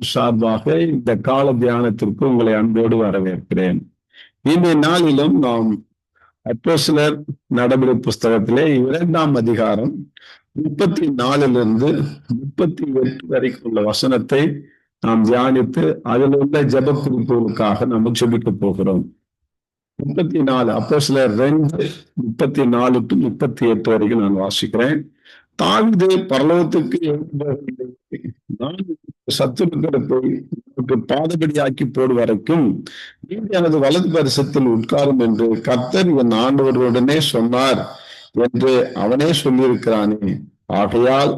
சார்பாக இந்த கால தியானத்திற்கு உங்களை அன்போடு வரவேற்கிறேன். இந்த நாளிலும் நாம் அப்போசிலர் நடைமுறை புஸ்தகத்திலே இரண்டாம் அதிகாரம் முப்பத்தி நாலிலிருந்து முப்பத்தி எட்டு வரைக்கும் உள்ள வசனத்தை நாம் தியானித்து அதில் உள்ள ஜப குறிப்புகளுக்காக நம்ம செபிக்க போகிறோம். முப்பத்தி நாலு அப்போ சிலர் ரெண்டு முப்பத்தி நாலு டு முப்பத்தி எட்டு வரைக்கும் நான் வாசிக்கிறேன். தாவிது பரலோகத்துக்கு நான் சத்துருக்களை பாதபடியாக்கி போடு வரைக்கும் எனது வலது பரிசத்தில் உட்காரும் என்று கத்தர் என் ஆண்டவருடனே சொன்னார் என்று அவனே சொல்லியிருக்கிறானே. ஆகையால்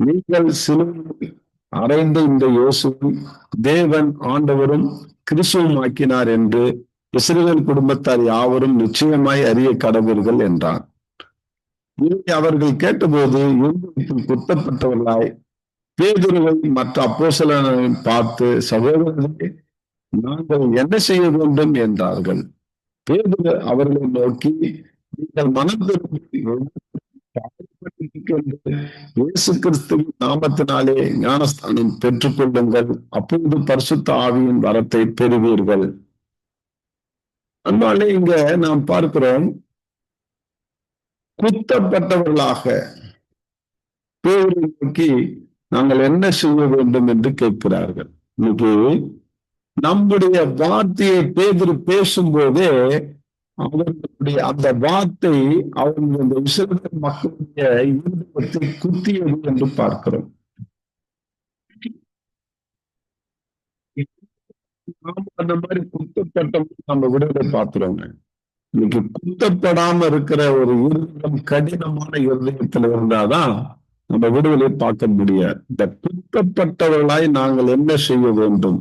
நீங்கள் சிலுவையில் அறைந்த இந்த யோசுவும் தேவன் ஆண்டவரும் கிறிஸ்துவும் ஆக்கினார் என்று இஸ்ரேல் குடும்பத்தார் யாவரும் நிச்சயமாய் அறிய கடவுள்கள் என்றான். அவர்கள் கேட்டபோது இருந்தத்தில் குத்தப்பட்டவர்களாய் பேதுருவை மற்ற அப்போசலனை பார்த்து சகோதரர்களே நாங்கள் என்ன செய்ய வேண்டும்? என்றார்கள். பேதுரு அவர்களை நோக்கி நீங்கள் மனம் இயேசு கிறிஸ்துவின் நாமத்தினாலே ஞானஸ்தானம் பெற்றுக் கொள்ளுங்கள் அப்பொழுது பரிசுத்த ஆவியின் வரத்தை பெறுவீர்கள். அதனாலே இங்க நாம் பார்க்கிறோம் குத்தப்பட்டவர்களாக பேரை நோக்கி நாங்கள் என்ன செய்ய வேண்டும் என்று கேட்கிறார்கள். இன்னைக்கு நம்முடைய வார்த்தையை பேதர் பேசும்போதே அவர்களுடைய அந்த வார்த்தை அவங்க இந்த இஸ்ரேல் மக்களுடைய இருதயத்தை குத்தியது என்று பார்க்கிறோம். அந்த மாதிரி குத்தப்பட்ட நம்ம விடுதலை பார்க்கிறோங்க. இன்னைக்கு குத்தப்படாம இருக்கிற ஒரு இருதயம் கடினமான இருதயத்துல இருந்தாதான் நம்ம விடுதலை பார்க்க முடியாது. இந்த குத்தப்பட்டவர்களாய் நாங்கள் என்ன செய்ய வேண்டும்?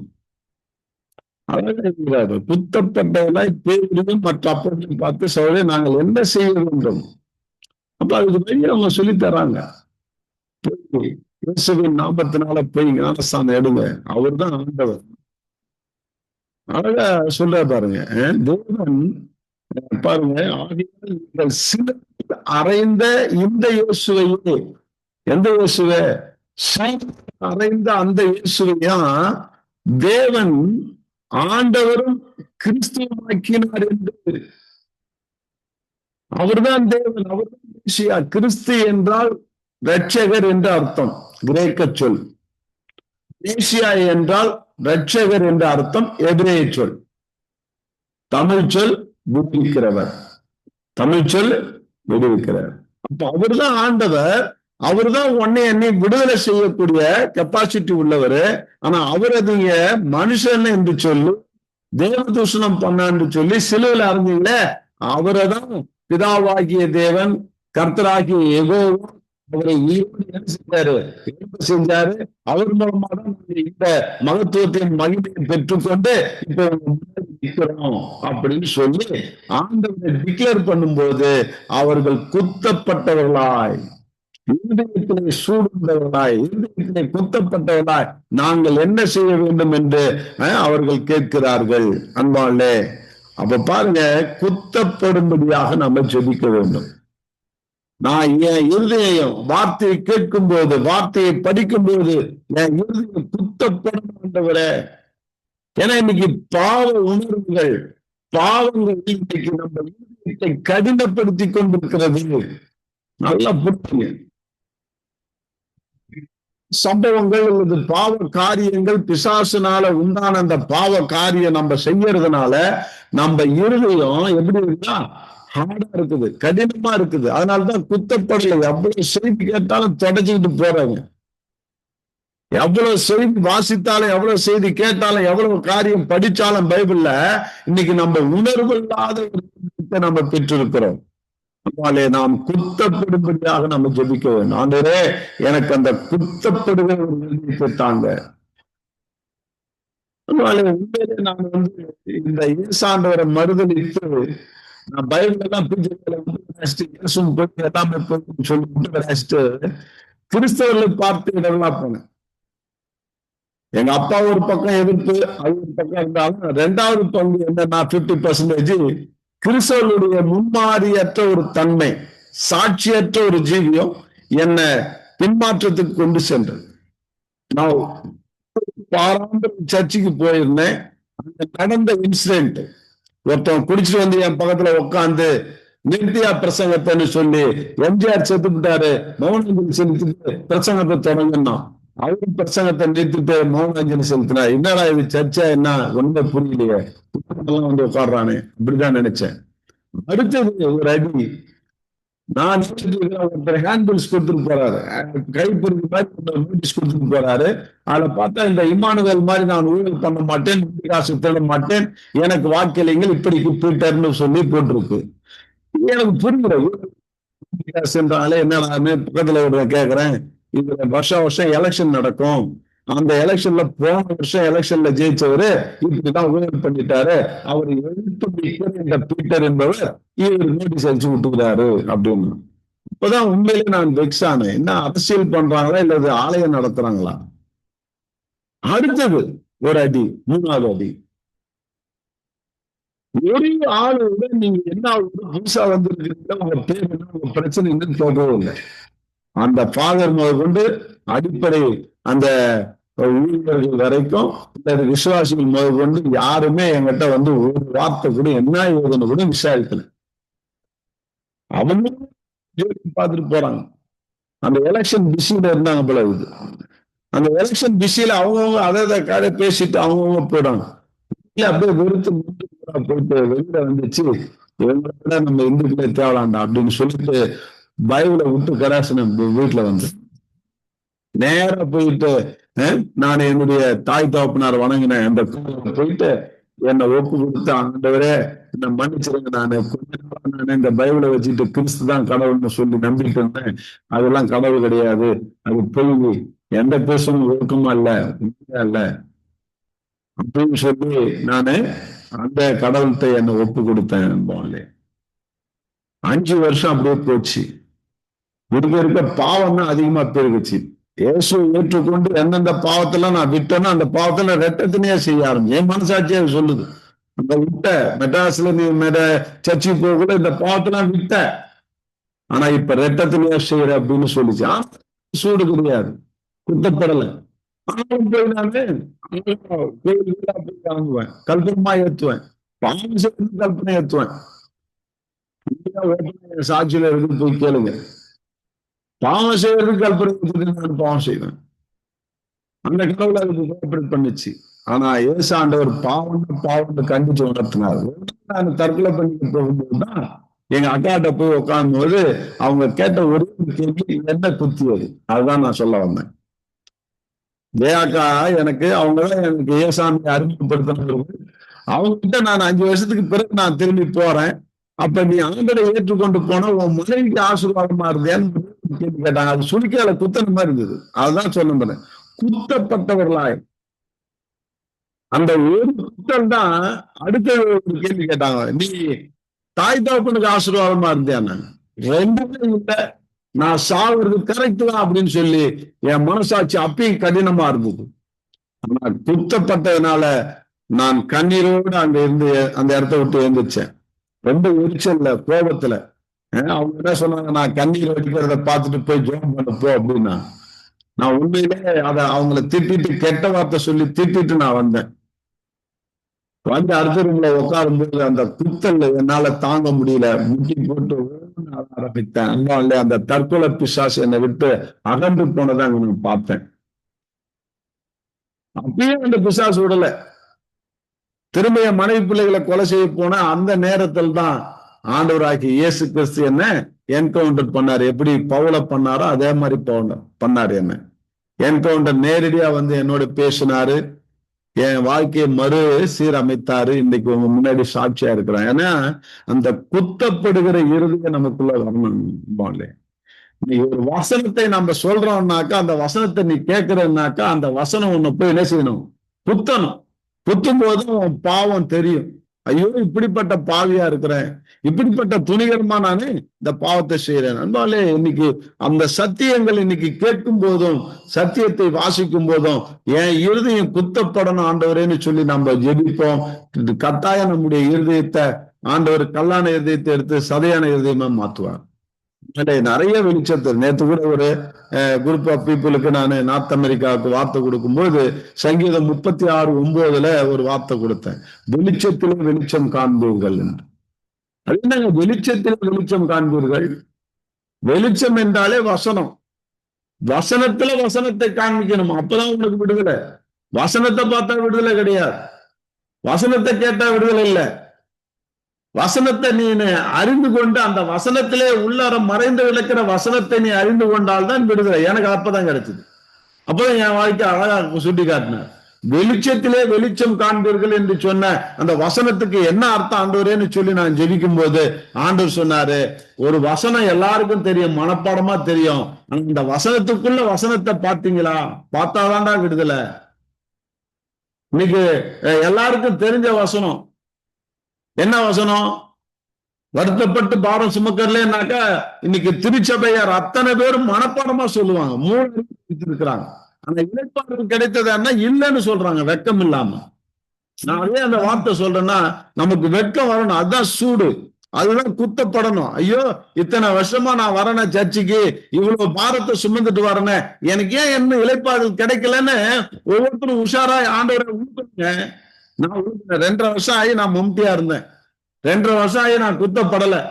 அழகாக குத்தப்பட்டவர்களாய் பேரிலும் மற்ற அப்பத்தையும் பார்த்து சொல்ல நாங்கள் என்ன செய்ய வேண்டும்? அப்ப அதுக்கு வழி அவங்க சொல்லி தராங்க. இயேசுவின் நாமத்தினால போய் ஞானஸ்தானம் எடுங்க. அவர் தான் ஆண்டவர். அழகா சொல்ற பாருங்க. தேவன் பாருங்க ஆகியால் நீங்கள் சில அறைந்த இந்த இயேசுவையே எந்த இயேசுவ? அறைந்த அந்த இயேசுவையா? தேவன் ஆண்டவரும் கிறிஸ்துவமாக்கினார் என்று. அவர்தான் தேவன் அவர்தான் கிறிஸ்து என்றால் ரட்சகர் என்று அர்த்தம் கிரேக்க சொல். மேசியா என்றால் ரட்சகர் என்ற அர்த்தம் எபிரேய சொல். தமிழ் சொல் விடுவிக்கிறவர். தமிழ் சொல் விடுவிக்கிறவர். அப்ப அவர்தான் ஆண்டவர் அவர் தான் உன்னை என்னை விடுதலை செய்யக்கூடிய கெப்பாசிட்டி உள்ளவர். ஆனா அவர் அதிக மனுஷன் என்று சொல்லி தேவ தூஷணம் பண்ணான்னு சொல்லி சிலுவில் அறிஞ்சீங்களே அவரை தான் பிதாவாகிய தேவன் கர்த்தராகிய எகோவும் அவரை என்ன செஞ்சாரு? செஞ்சாரு. அவர் மூலமா தான் இந்த மகத்துவத்தின் மகிமையை பெற்றுக்கொண்டு இப்ப நிற்கிறோம் அப்படின்னு சொல்லி ஆண்டவரை டிக்ளேர் பண்ணும்போது அவர்கள் குத்தப்பட்டவர்களாய் இருதயத்திலே சூடுந்தவர்களாய் இருதயத்திலே குத்தப்பட்டவர்களாய் நாங்கள் என்ன செய்ய வேண்டும் என்று அவர்கள் கேட்கிறார்கள். அன்பாளே அப்ப பாருங்க குத்தப்படும்படியாக நம்ம ஜெபிக்க வேண்டும். நான் என் இருதயம் வார்த்தையை கேட்கும் போது வார்த்தையை படிக்கும் போது என் இருதயம் புத்தப்படும் என்றவரே ஏன்னா இன்னைக்கு பாவ உணர்வுகள் பாவங்கள் இன்னைக்கு நம்ம இருதயத்தை கடினப்படுத்தி கொண்டிருக்கிறது. நல்லா புரியுங்க சம்பவங்கள் அல்லது பாவ காரியங்கள் பிசாசுனால உண்டான அந்த பாவ காரியம் நம்ம செய்யறதுனால நம்ம இருதயம் எப்படி இருக்குன்னா ஹார்டா இருக்குது கடினமா இருக்குது. அதனாலதான் குத்தப்படலை. எவ்வளவு செய்தி கேட்டாலும் தொடச்சிக்கிட்டு போறாங்க. எவ்வளவு செய்தி வாசித்தாலும் எவ்வளவு செய்தி கேட்டாலும் எவ்வளவு காரியம் படிச்சாலும் பைபிள்ல இன்னைக்கு நம்ம உணர்வு இல்லாத ஒரு நம்ம பெற்றிருக்கிறோம். அதனாலே நாம் குத்தப்படும்படியாக நம்ம ஜெபிக்க வேண்டும். ஆண்டரே எனக்கு அந்த குத்தப்படுகிற ஒரு நிலையை தாங்க அதனால உண்மையிலே நான் வந்து இந்த ஏசாண்டவரை மறுதளித்து நான் பைபிள் எல்லாம் இயேசும் போய் எல்லாமே போய் சொல்லி விட்டு கிறிஸ்தவர்களை பார்த்து இதெல்லாம் போனேன் எங்க அப்பா ஒரு பக்கம் எதிர்ப்பு அது ஒரு பக்கம் இருந்தாலும் ரெண்டாவது பங்கு என்ன பிப்டி பர்சன்டேஜ் கிறிஸ்தவர்களுடைய முன்மாதிரியற்ற ஒரு தன்மை சாட்சியற்ற ஒரு ஜீவியம் என்ன பின்மாற்றத்துக்கு கொண்டு சென்றது. நான் பாராம்பரிய சர்ச்சுக்கு போயிருந்தேன். அங்க நடந்த இன்சிடென்ட் ஒருத்தன் குடிச்சிட்டு வந்து என் பக்கத்துல உட்காந்து நிறுத்தியா பிரசங்கத்தைன்னு சொல்லி எம்ஜிஆர் விட்டாரு மௌனஞ்சலி செலுத்திட்டு பிரசங்கத்தை தொடங்கினா அவரும் பிரசங்கத்தை நிறுத்திட்டு மௌனஞ்சலி செலுத்தினா என்னடா இது சர்ச்சா என்ன? ஒண்ணுமே புரியலையே. வந்து உட்காடுறானே அப்படிதான் நினைச்சேன். அடுத்தது ஒரு அடி. நான் ஒருத்தர் ஹேண்ட்பில்ஸ் கொடுத்துட்டு போறாரு. கைப்பொருள் மாதிரி நோட்டீஸ் கொடுத்துட்டு போறாரு. அதை பார்த்தா இந்த இமானுவேல் மாதிரி நான் ஊழல் பண்ண மாட்டேன் காசு தேட மாட்டேன் எனக்கு வாக்களிங்கள் இப்படி பீட்டர்னு சொல்லி போட்டிருக்கு. எனக்கு புரியல காசு என்றாலே என்ன பக்கத்துல ஒரு கேக்குறேன். இதுல வருஷம் வருஷம் எலெக்ஷன் நடக்கும். அந்த எலெக்ஷன்ல போன வருஷம் எலெக்ஷன்ல ஜெயிச்சவரு இப்படிதான் ஊழல் பண்ணிட்டாரு. அவர் எழுத்து என்ற பீட்டர் என்பவர் இவர் நோட்டீஸ் அடிச்சு விட்டுக்கிறாரு அப்படின்னு. இப்பதான் உண்மையிலே நான் வெக்ஸ் ஆனேன். என்ன அரசியல் பண்றாங்களா இல்லது ஆலயம் நடத்துறாங்களா? அடுத்தது ஒரு அடி மூணாவது அடி. ஒரு ஆளு நீங்க என்ன ஹம்சா வந்திருக்கீங்க உங்க பேர் என்ன உங்க பிரச்சனை என்னன்னு கேட்கவே இல்லை. அந்த ஃபாதர் முதல் கொண்டு அடிப்படை அந்த ஊழியர்கள் வரைக்கும் அல்லது விசுவாசிகள் முதல் கொண்டு யாருமே என்கிட்ட வந்து ஒரு வார்த்தை கூட என்ன ஏதுன்னு கூட விசாரிக்கல. அவங்க பார்த்துட்டு போறாங்க. அந்த எலெக்ஷன் பிஸியில இருந்தாங்க போல இது அந்த எலெக்ஷன் பிஸியில அவங்கவுங்க அதை அதை காலை பேசிட்டு அவங்கவுங்க போயிடாங்க அப்படியே வெறுத்து போயிட்டு வெளியில வந்துச்சு. இவங்களை நம்ம இந்துக்களே தேவலாண்டா அப்படின்னு சொல்லிட்டு பைபிளை விட்டு கராசன வீட்டுல வந்து நேரா போயிட்டு நான் என்னுடைய தாய் தாப்பினார் வணங்கினேன் அந்த போயிட்டு என்னை ஒப்பு கொடுத்து ஆண்டவரே என்ன மன்னிச்சிருங்க நான். நான் இந்த பைபிளை வச்சுட்டு கிறிஸ்து தான் கடவுள்னு சொல்லி நம்பிட்டு இருந்தேன். அதெல்லாம் கடவுள் கிடையாது. அது பொய் எந்த பேசணும் ஒழுக்கமா இல்ல உண்மையா இல்ல. அப்படின்னு சொல்லி நானு அந்த கடவுள்கிட்ட என்னை ஒப்பு கொடுத்தேன் போலே அஞ்சு வருஷம் அப்படியே போச்சு. இருக்க இருக்க பாவம் தான் அதிகமா பெருகுச்சு. இயேசு ஏற்றுக்கொண்டு எந்தெந்த பாவத்தெல்லாம் நான் விட்டேனோ அந்த பாவத்துல ரெட்டத்தினே செய்ய ஆரம்பிச்சு. என் மனசாட்சியே சொல்லுது. அந்த விட்ட மெட்ராஸ்ல நீ மெட சர்ச்சை போகல இந்த பாவத்தெல்லாம் விட்ட. ஆனா இப்ப ரெட்டத்திலேயே செய்யற அப்படின்னு சொல்லிச்சு. சூடு கிடையாது. குத்தப்படல. போய் நானு வாங்குவேன். கல்பனமா ஏத்துவேன் பாவம் செய்து கல்பனை ஏத்துவேன் சாட்சியில இருந்து போய் கேளுங்க. பாவம் செய்வதற்கு கற்பனை நான் பாவம் செய்வேன் அந்த கடவுளை அதுக்கு கோஆபரேட் பண்ணுச்சு. ஆனா ஏசாண்டவர் பாவம் பாவம் கண்டிச்சு உணர்த்தினார். நான் தற்கொலை பண்ணிட்டு போகும்போதுதான் எங்க அக்காட்ட போய் உட்காரும் போது அவங்க கேட்ட ஒரு கேள்வி என்ன குத்தியது அதுதான் நான் சொல்ல வந்தேன். ஜெயாக்கா எனக்கு அவங்கதான் எனக்கு ஏசாமி அறிமுகப்படுத்தினவர்கள். அவங்க கிட்ட நான் அஞ்சு வருஷத்துக்கு பிறகு நான் திரும்பி போறேன். அப்ப நீ ஆண்டரை ஏற்றுக்கொண்டு போனா உன் மனைவிக்கு ஆசீர்வாதமா இருந்தேன்னு கேள்வி கேட்டாங்க அது சுருக்கையில குத்தன மாதிரி இருந்தது. அதுதான் சொல்ல குத்தப்பட்டவர்களாய். அந்த ஒரு குத்தல் தான் அடுத்த ஒரு கேள்வி கேட்டாங்க. நீ தாய் தகப்பனுக்கு ஆசீர்வாதமா இருந்தேன் ரெண்டுமே இல்லை. நான் சாவது கரெக்ட் தான் அப்படின்னு சொல்லி என் மனசாட்சி அப்பயும் கடினமா இருந்தது. ஆனா குத்தப்பட்டதுனால நான் கண்ணீரோடு அங்க இருந்து அந்த இடத்த விட்டு எழுந்திரிச்சேன். ரொம்ப எரிச்சல்ல கோபத்துல. அவங்க என்ன சொன்னாங்க? நான் கண்ணீர் வடிக்கிறத பார்த்துட்டு போய் ஜோம் பண்ண போ அப்படின்னா. நான் உண்மையிலே அதை அவங்கள திட்டிட்டு கெட்ட வார்த்தை சொல்லி திட்டிட்டு நான் வந்தேன். வந்து அடுத்த ரூம்ல உட்காரும்போது அந்த குத்தல் என்னால தாங்க முடியல. முட்டி போட்டு ஆரம்பித்தேன். அல்லாலே அந்த தற்கொலை பிசாசு என்னை விட்டு அகன்று போனதை நான் பார்த்தேன். அப்பயே அந்த பிசாசு விடல. திரும்ப என் மனைவி பிள்ளைகளை கொலை செய்ய போன அந்த நேரத்தில் தான் ஆண்டவராக்கி இயேசு கிறிஸ்து என்ன என்கவுண்டர் பண்ணாரு. எப்படி பவுல பண்ணாரோ அதே மாதிரி பவுல பண்ணாரு என்ன. என்கவுண்டர் நேரடியா வந்து என்னோட பேசினாரு. என் வாழ்க்கையை மறு சீரமைத்தாரு. இன்னைக்கு உங்க முன்னாடி சாட்சியா இருக்கிறான். ஏன்னா அந்த குத்தப்படுகிற இறுதியை நமக்குள்ள வரணும் நீ ஒரு வசனத்தை நம்ம சொல்றோம்னாக்கா அந்த வசனத்தை நீ கேட்கறனாக்கா அந்த வசனம் உன்னை போய் என்ன செய்யணும்? குத்தணும். புத்தும் போதும் பாவம் தெரியும். ஐயோ இப்படிப்பட்ட பாவியா இருக்கிறேன். இப்படிப்பட்ட துணிகரமா நானு இந்த பாவத்தை செய்யறேன் அன்பாலே இன்னைக்கு அந்த சத்தியங்கள் இன்னைக்கு கேட்கும் போதும் சத்தியத்தை வாசிக்கும் போதும் என் இருதயம் குத்தப்படணும் ஆண்டவரேன்னு சொல்லி நம்ம ஜெபிப்போம். கட்டாயம் நம்முடைய இருதயத்தை ஆண்டவர் கல்லான இருதயத்தை எடுத்து சதையான இருதயமா மாத்துவார். நிறைய வெளிச்சத்து. நேத்து கூட ஒரு குரூப் ஆஃப் பீப்புளுக்கு நான் நார்த் அமெரிக்காவுக்கு வார்த்தை கொடுக்கும்போது சங்கீதம் முப்பத்தி ஆறு ஒன்பதுல ஒரு வார்த்தை கொடுத்தேன். வெளிச்சத்திலும் வெளிச்சம் காண்பீர்கள் என்று. அது என்னங்க? வெளிச்சத்திலும் வெளிச்சம் காண்பீர்கள்? வெளிச்சம் என்றாலே வசனம். வசனத்துல வசனத்தை காண்பிக்கணும். அப்பதான் உனக்கு விடுதலை. வசனத்தை பார்த்தா விடுதலை கிடையாது. வசனத்தை கேட்டா விடுதலை இல்லை. வசனத்தை நீ அறிந்து கொண்டு அந்த வசனத்திலே உள்ளார மறைந்து விளக்கிற வசனத்தை நீ அறிந்து கொண்டால் தான் விடுதலை. எனக்கு அப்பதான் கிடைச்சது. அப்பதான் என் வாழ்க்கை அழகா சுட்டி காட்டினார் வெளிச்சத்திலே வெளிச்சம் காண்பீர்கள் என்று சொன்ன அந்த வசனத்துக்கு என்ன அர்த்தம் ஆண்டவரேன்னு சொல்லி நான் ஜெபிக்கும் போது ஆண்டவர் சொன்னாரு ஒரு வசனம் எல்லாருக்கும் தெரியும் மனப்பாடமா தெரியும். அந்த இந்த வசனத்துக்குள்ள வசனத்தை பார்த்தீங்களா? பார்த்தாதான்டா விடுதலை. இன்னைக்கு எல்லாருக்கும் தெரிஞ்ச வசனம் என்ன வசனம்? வருத்தப்பட்டு பாரம் சுமக்கறலனாக்கா இன்னைக்கு திருச்சபையார் அத்தனை பேரும் மனப்பாடமா சொல்லுவாங்க. மூணு இருக்கிறாங்க ஆனா இழைப்பாடு கிடைத்ததுன்னா இல்லைன்னு சொல்றாங்க வெக்கம் இல்லாம. நான் அதே அந்த வார்த்தை சொல்றேன்னா நமக்கு வெட்கம் வரணும். அதுதான் சூடு. அதுதான் குத்தப்படணும். ஐயோ இத்தனை வருஷமா நான் வரேனே சர்ச்சுக்கு. இவ்வளவு பாரத்தை சுமந்துட்டு வரேனே. எனக்கு ஏன் என்ன இழைப்பாடு கிடைக்கலன்னு ஒவ்வொருத்தரும் உஷாரா ஆண்டவரை ஊக்குங்க நான் ரெண்டரை வருஷம் ஆகி நான் மும்டியா இருந்தேன். ரெண்டரை வருஷம் ஆகி நான் குத்தப்படல.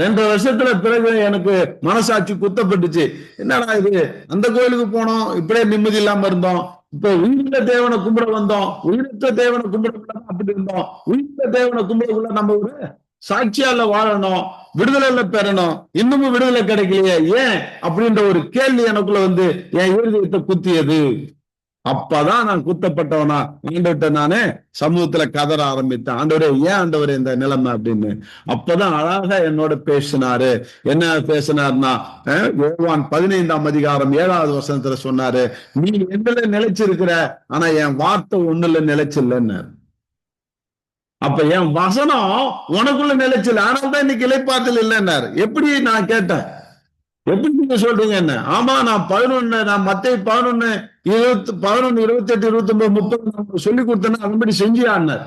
ரெண்டரை வருஷத்துல பிறகு எனக்கு மனசாட்சி குத்தப்பட்டுச்சு. என்னடா இது? அந்த கோயிலுக்கு போனோம். இப்படியே நிம்மதி இல்லாம இருந்தோம். இப்ப உயிரிழந்த தேவனை கும்பிட வந்தோம். உயிரிழந்த தேவனை கும்பிடக்குள்ள அப்படி இருந்தோம். உயிரிழந்த தேவனை கும்பிடக்குள்ள நம்ம ஒரு சாட்சியால வாழணும். விடுதலையில பெறணும். இன்னமும் விடுதலை கிடைக்கலையே. ஏன்? அப்படின்ற ஒரு கேள்வி எனக்குள்ள வந்து என் இருதயத்தை குத்தியது. அப்பதான் நான் குத்தப்பட்டவனா? ஆண்டவர்கிட்ட நானே சமூகத்துல கதற ஆரம்பித்தேன். ஆண்டவரே ஏன் ஆண்டவர் இந்த நிலைமை அப்படின்னு? அப்பதான் அழகா என்னோட பேசினாரு. என்ன பேசினார்னா அஹ், யோவான் பதினைந்தாம் அதிகாரம் ஏழாவது வசனத்துல சொன்னாரு நீ என்னல நிலைச்சிருக்கிற ஆனா என் வார்த்தை ஒண்ணுல நிலைச்சில்லன்னு அப்ப என் வசனம் உனக்குள்ள நிலைச்சில்ல. ஆனால் தான் இன்னைக்கு இலைப்பாட்டில் இல்லைன்னாரு. எப்படி நான் கேட்டேன்? எப்படி நீங்க சொல்றீங்க என்ன? ஆமா நான் பதினொன்னு நான் மத்திய பதினொன்னு இருபத்தி பதினொன்னு இருபத்தி எட்டு இருபத்தி ஒன்பது முப்பது நான் சொல்லி கொடுத்தேன்னா அதன்படி செஞ்சியான்னார்